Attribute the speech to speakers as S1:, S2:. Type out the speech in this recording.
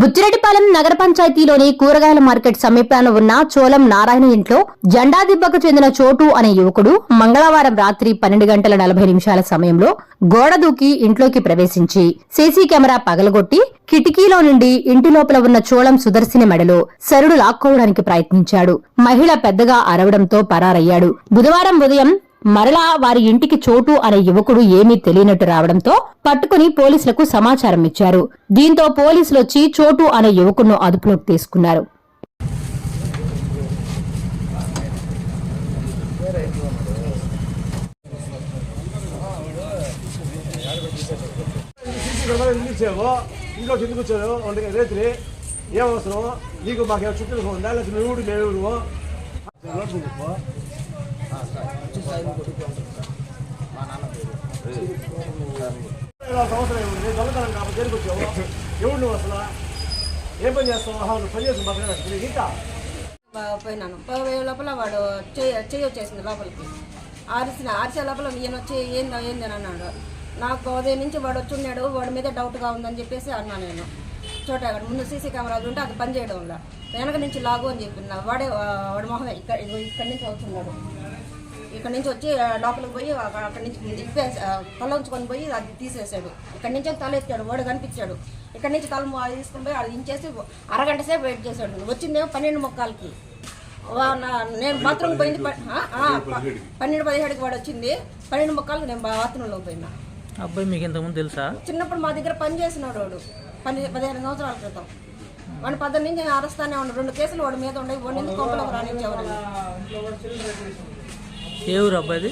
S1: బుచ్చిరెడ్డిపాలెం నగర పంచాయతీలోని కూరగాయల మార్కెట్ సమీపాన ఉన్న చోళం నారాయణ ఇంట్లో జెండా దిబ్బకు చెందిన చోటు అనే యువకుడు మంగళవారం రాత్రి పన్నెండు గంటల నలభై నిమిషాల సమయంలో గోడ దూకి ఇంట్లోకి ప్రవేశించి సీసీ కెమెరా పగలగొట్టి కిటికీలో నుండి ఇంటి లోపల ఉన్న చోళం సుదర్శిని మెడలో సరుడు లాక్కోవడానికి ప్రయత్నించాడు. మహిళ పెద్దగా అరవడంతో పరారయ్యాడు. బుధవారం ఉదయం మరలా వారి ఇంటికి చోటు అనే యువకుడు ఏమీ తెలియనట్టు రావడంతో పట్టుకుని పోలీసులకు సమాచారం ఇచ్చారు. దీంతో పోలీసులు వచ్చి చోటు అనే యువకును అదుపులోకి తీసుకున్నారు.
S2: సీసీ కెమెరా రేత్రి ఏం అవసరం? నీకు మాకు చుట్టూ ఉందా? లేకపోతే నువ్వు ఊరు సంవత్సరం ఏముంది దొంగతనం కాబట్టి దేనికి ఎవడు నువ్వు అసలు ఏం పని చేస్తావు ఆహా, నువ్వు పని
S3: పోయినాను. పోయే లోపల వాడు చేయి వచ్చేసింది లోపలికి. ఆరిసిన ఆరిసే లోపల ఈయన వచ్చి ఏందో ఏంది అని అన్నాడు. నాకు ఉదయం నుంచి వాడు వచ్చి ఉన్నాడు వాడి మీద డౌట్గా ఉందని చెప్పేసి అన్నా నేను. చోట ముందు సీసీ కెమెరాలు ఉంటే అది పనిచేయడం వల్ల వెనక నుంచి లాగు అని చెప్పిన వాడే వాడి మొహమే ఇక్కడ ఇక్కడి నుంచి వస్తున్నాడు ఇక్కడ నుంచి వచ్చి లోపలికి పోయి అక్కడ నుంచి ఆ, తల ఉంచుకొని పోయి అది తీసేసాడు. ఇక్కడ నుంచి తల ఎత్తాడు వాడు కనిపించాడు. ఇక్కడ నుంచి తల తీసుకొని పోయి అది ఇంచేసి అరగంట సేపు వెయిట్ చేశాడు. వచ్చిందేమో పన్నెండు మొక్కలకి. వా- నా- నేను బాత్రూమ్ పోయింది పన్నెండు పదిహేడుకి. వాడు వచ్చింది. పన్నెండు మొక్కలకు నేను బాత్రూంలో పోయినా.
S4: అబ్బాయి మీకు ఇంతకుముందు తెలుసా?
S3: చిన్నప్పుడు మా దగ్గర పని చేసినాడు వాడు. పది పదిహేను సంవత్సరాల క్రితం. వాడు పద్దెనిమిది నుంచి నేను అరెస్తానే ఉన్నాడు. రెండు కేసులు వాడి మీద ఉండే వాడిని కోపలకు రానిచ్చేవారు
S4: ఏ ఊరు అబ్బాయిది